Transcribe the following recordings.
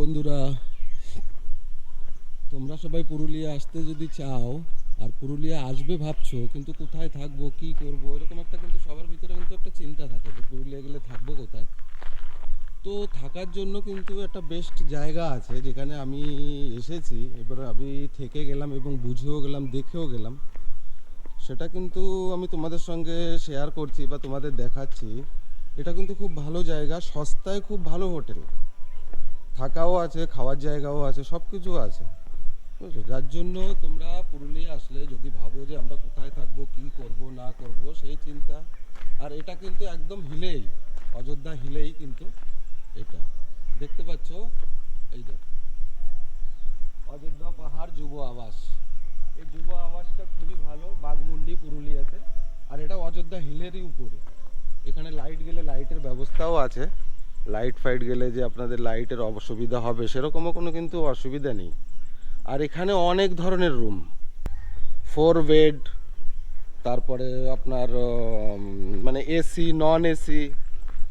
বন্ধুরা, তোমরা সবাই পুরুলিয়া আসতে যদি চাও, আর পুরুলিয়া আসবে ভাবছ, কিন্তু কোথায় থাকব, কি করব, এরকম একটা কিন্তু সবার ভিতরে কিন্তু একটা চিন্তা থাকে যে পুরুলিয়া গেলে থাকব কোথায়। তো থাকার জন্য কিন্তু একটা বেস্ট জায়গা আছে, যেখানে আমি এসেছি, এবার আমি থেকে গেলাম এবং বুঝেও গেলাম, দেখেও গেলাম। সেটা কিন্তু আমি তোমাদের সঙ্গে শেয়ার করছি বা তোমাদের দেখাচ্ছি। এটা কিন্তু খুব ভালো জায়গা, সস্তায় খুব ভালো হোটেল। থাকাও আছে, খাওয়ার জায়গাও আছে সব কিছু আছে যার জন্য তোমরা পুরুলিয়া আসলে যদি ভাবো যে আমরা কোথায় থাকব, কি করব, না করব, সেই চিন্তা। আর এটা কিন্তু একদম হিলেই, অযোধ্যা হিলেই কিন্তু এটা। দেখতে পাচ্ছ? এই দেখো। অযোধ্যা পাহাড় যুব আবাস। এই যুব আবাসটা খুবই ভালো বাগমুন্ডি পুরুলিয়াতে। আর এটা অযোধ্যা হিলেরই উপরে। এখানে লাইট গেলে লাইটের ব্যবস্থাও আছে। লাইট ফাইট গেলে যে আপনাদের লাইটের অসুবিধা হবে, সেরকমও কোনো কিন্তু অসুবিধা নেই। আর এখানে অনেক ধরনের রুম ফোর বেড তারপরে আপনার মানে এসি নন এসি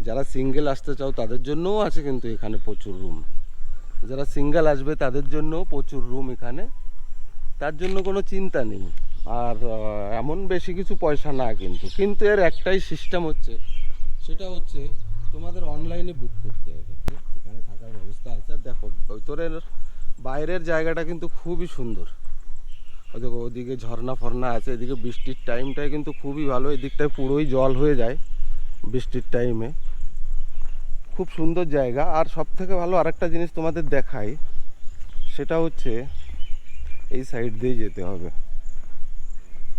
যারা সিঙ্গেল আসতে চাও তাদের জন্যও আছে কিন্তু এখানে প্রচুর রুম যারা সিঙ্গেল আসবে তাদের জন্যও প্রচুর রুম এখানে। তার জন্য কোনো চিন্তা নেই। আর এমন বেশি কিছু পয়সা না কিন্তু। কিন্তু এর একটাই সিস্টেম হচ্ছে, সেটা হচ্ছে তোমাদের অনলাইনে বুক করতে হবে এখানে থাকার ব্যবস্থা আছে। আর দেখো, ভিতরের, বাইরের জায়গাটা কিন্তু খুবই সুন্দর। দেখো, ওদিকে ঝর্ণা ফর্ণা আছে, এদিকে বৃষ্টির টাইমটাই কিন্তু খুবই ভালো। এদিকটায় পুরোই জল হয়ে যায় বৃষ্টির টাইমে খুব সুন্দর জায়গা। আর সব থেকে ভালো আরেকটা জিনিস তোমাদের দেখাই, সেটা হচ্ছে এই সাইড দিয়ে যেতে হবে।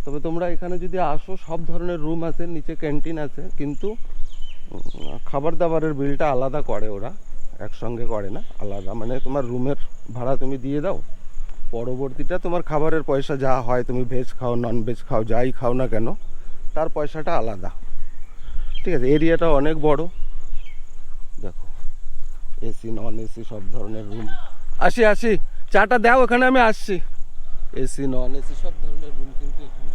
তবে তোমরা এখানে যদি আসো, সব ধরনের রুম আছে, নিচে ক্যান্টিন আছে, কিন্তু খাবার দাবারের বিলটা আলাদা করে ওরা, একসঙ্গে করে না, আলাদা। মানে তোমার রুমের ভাড়া তুমি দিয়ে দাও, পরবর্তীটা তোমার খাবারের পয়সা যা হয়, তুমি ভেজ খাও নন ভেজ খাও, যাই খাও না কেন, তার পয়সাটা আলাদা। ঠিক আছে এরিয়াটা অনেক বড়। দেখো এসি নন এসি সব ধরনের রুম আসি আসি, চাটা দাও, এখানে আমি আসছি। এসি নন এসি সব ধরনের রুম কিন্তু এখানে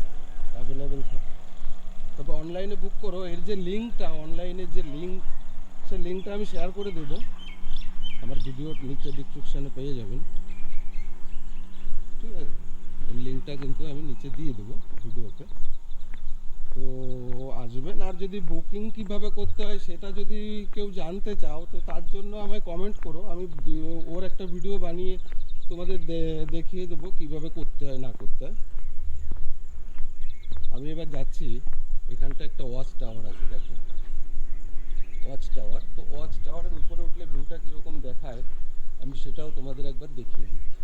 অ্যাভেলেবেল থাকে। তবে অনলাইনে বুক করো, এর যে লিঙ্কটা অনলাইনের যে লিঙ্ক সে লিঙ্কটা আমি শেয়ার করে দেবো। আমার ভিডিওর নিচে ডিসক্রিপশানে পেয়ে যাবেন। ঠিক আছে? লিঙ্কটা কিন্তু আমি নিচে দিয়ে দেবো ভিডিওতে তো আসবেন, আর যদি বুকিং কীভাবে করতে হয় সেটা যদি কেউ জানতে চাও, তো তার জন্য আমায় কমেন্ট করো। আমি ওর একটা ভিডিও বানিয়ে তোমাদের দেখিয়ে দেবো কীভাবে করতে হয়, না করতে হয়। আমি এবার যাচ্ছি। এখানটা একটা ওয়াচ টাওয়ার আছে, দেখো। ওয়াচ টাওয়ার তো ওয়াচ টাওয়ারের উপরে উঠলে ভিউটা কীরকম দেখায়, আমি সেটাও তোমাদের একবার দেখিয়ে দিচ্ছি।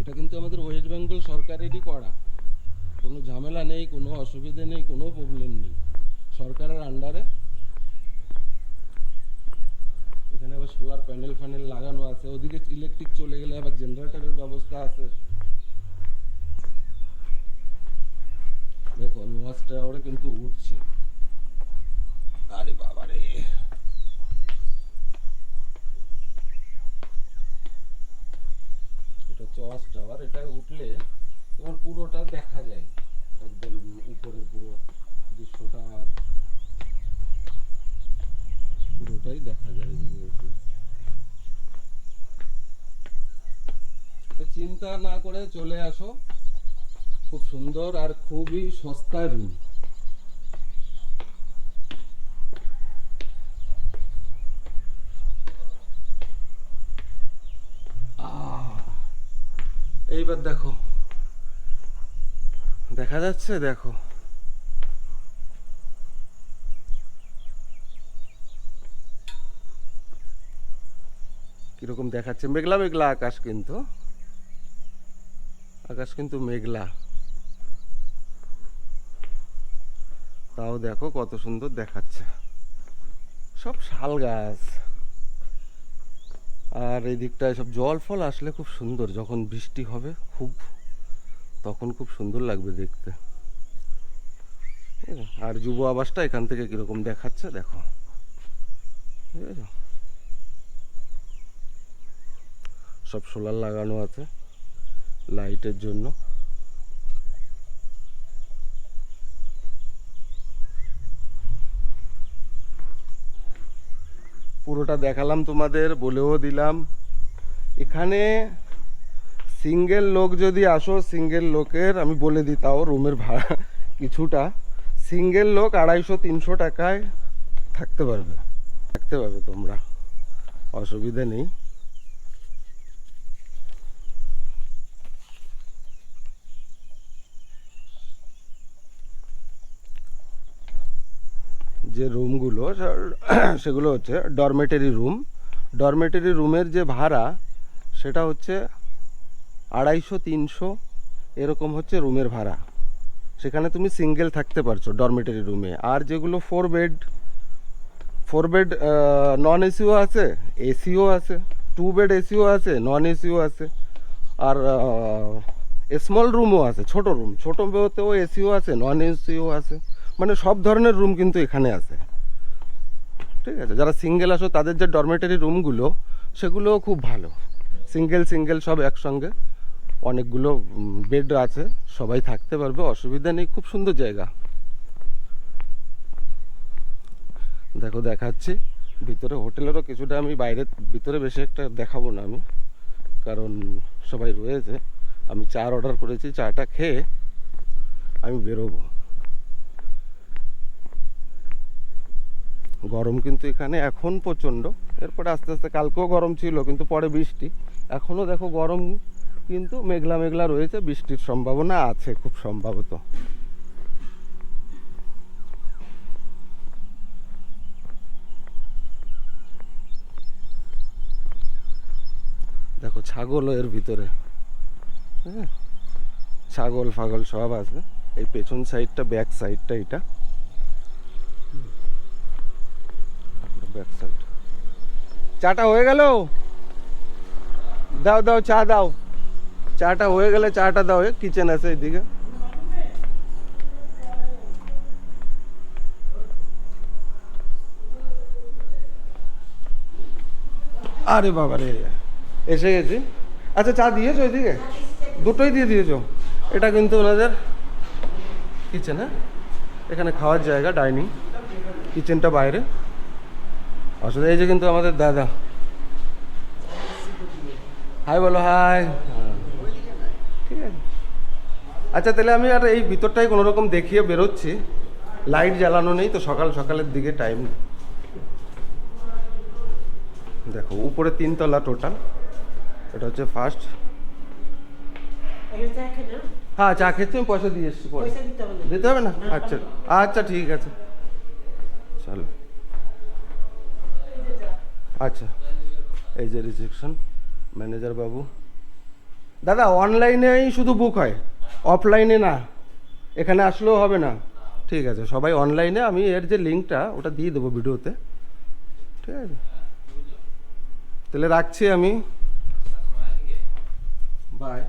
এটা কিন্তু আমাদের ওয়েস্ট বেঙ্গল সরকারেরই করা। কোনো ঝামেলা নেই, কোনো অসুবিধে নেই, কোনো প্রবলেম নেই। সরকারের আন্ডারে এখানে আবার সোলার প্যানেল ফ্যানেল লাগানো আছে, ওদিকে ইলেকট্রিক চলে গেলে আবার জেনারেটরের ব্যবস্থা আছে। ওয়াচ টাওয়ারে কিন্তু উঠছি। আরে বাবা রে এটা টাওয়ার, এটা উঠলে তোমার পুরোটা দেখা যায়। একদম উপরের পুরো দৃশ্যটা আর পুরোটাই দেখা যায় চিন্তা না করে চলে আসো। খুব সুন্দর আর খুবই সস্তায় রুম। এইবার দেখো। দেখা যাচ্ছে, দেখো। কীরকম দেখাচ্ছে? মেঘলা মেঘলা আকাশ কিন্তু। আকাশ কিন্তু মেঘলা। তাও দেখো কত সুন্দর দেখাচ্ছে। সব শাল গাছ। আর এই দিকটায় সব জল ফল আসলে খুব সুন্দর। যখন বৃষ্টি হবে খুব, তখন খুব সুন্দর লাগবে দেখতে? আর যুব আবাসটা এখান থেকে কীরকম দেখাচ্ছে দেখো। ঠিক আছে সব সোলার লাগানো আছে লাইটের জন্য। পুরোটা দেখালাম তোমাদের, বলেও দিলাম। এখানে সিঙ্গেল লোক যদি আসো সিঙ্গেল লোকের, আমি বলে দিই তাও রুমের ভাড়া কিছুটা সিঙ্গেল লোক আড়াইশো, তিনশো টাকায় থাকতে পারবে। থাকতে পারবে তোমরা, অসুবিধা নেই। যে রুমগুলো সেগুলো হচ্ছে ডরমেটারি রুম ডরমেটারি রুমের যে ভাড়া, সেটা হচ্ছে আড়াইশো, তিনশো, এরকম হচ্ছে রুমের ভাড়া। সেখানে তুমি সিঙ্গেল থাকতে পারছ ডরমেটারি রুমে আর যেগুলো four bed four bed non SEO আছে এসিও আছে টু বেড এসিও আছে নন এসিও আছে, আর স্মল রুমও আছে, ছোট রুম ছোট বেতেও এসিও আছে নন এসিও আছে। মানে সব ধরনের রুম কিন্তু এখানে আছে। ঠিক আছে? যারা সিঙ্গেল আসো, তাদের যে ডরমেটারি রুমগুলো সেগুলোও খুব ভালো। সিঙ্গেল সিঙ্গেল সব একসঙ্গে। অনেকগুলো বেড আছে। সবাই থাকতে পারবে, অসুবিধা নেই। খুব সুন্দর জায়গা। দেখো, দেখাচ্ছি। ভিতরে হোটেলেরও কিছুটা আমি বাইরে, ভিতরে বেশি একটা দেখাবো না আমি। কারণ সবাই রয়েছে। আমি চার অর্ডার করেছি, চাটা খেয়ে আমি বেরোবো। গরম কিন্তু এখানে এখন প্রচণ্ড। এরপরে আস্তে আস্তে কালকেও গরম ছিল, কিন্তু পরে বৃষ্টি। এখনও দেখো গরম কিন্তু মেঘলা মেঘলা রয়েছে, বৃষ্টির সম্ভাবনা আছে খুব সম্ভবত। দেখো ছাগলও এর ভিতরে। হ্যাঁ? ছাগল ফাগল সব আছে। এই পেছন সাইডটা ব্যাক সাইডটা এটা। ব্যাক সাইড চাটা হয়ে গেল দাও দাও চা দাও চাটা হয়ে গেলে চাটা দাও কিচেন আছে এদিকে আরে বাবা রে এসে গেছি আচ্ছা চা দিয়েছ এদিকে দুটোই দিয়ে দিয়েছ এটা কিন্তু ওনাদের কিচেন হ্যাঁ এখানে খাওয়ার জায়গা ডাইনিং কিচেনটা বাইরে অসুবিধা এই যে কিন্তু আমাদের দাদা। হাই বলো হাই ঠিক আছে। আচ্ছা তাহলে আমি আর এই ভিতরটাই কোনো রকম দেখিয়ে বেরোচ্ছি। লাইট জ্বালানো নেই তো সকাল সকালের দিকে টাইম দেখো উপরে তিনতলা টোটাল এটা হচ্ছে ফার্স্ট। হ্যাঁ চা খেতে আমি পয়সা দিয়ে এসছি। দিতে হবে না। আচ্ছা আচ্ছা ঠিক আছে। চলো। আচ্ছা এই যে রিসেপশন ম্যানেজার বাবু। দাদা অনলাইনেই শুধু বুক হয় অফলাইনে না, এখানে আসলেও হবে না। ঠিক আছে, সবাই অনলাইনে আমি এর যে লিঙ্কটা ওটা দিয়ে দেবো ভিডিওতে ঠিক আছে? তাহলে রাখছি আমি। বাই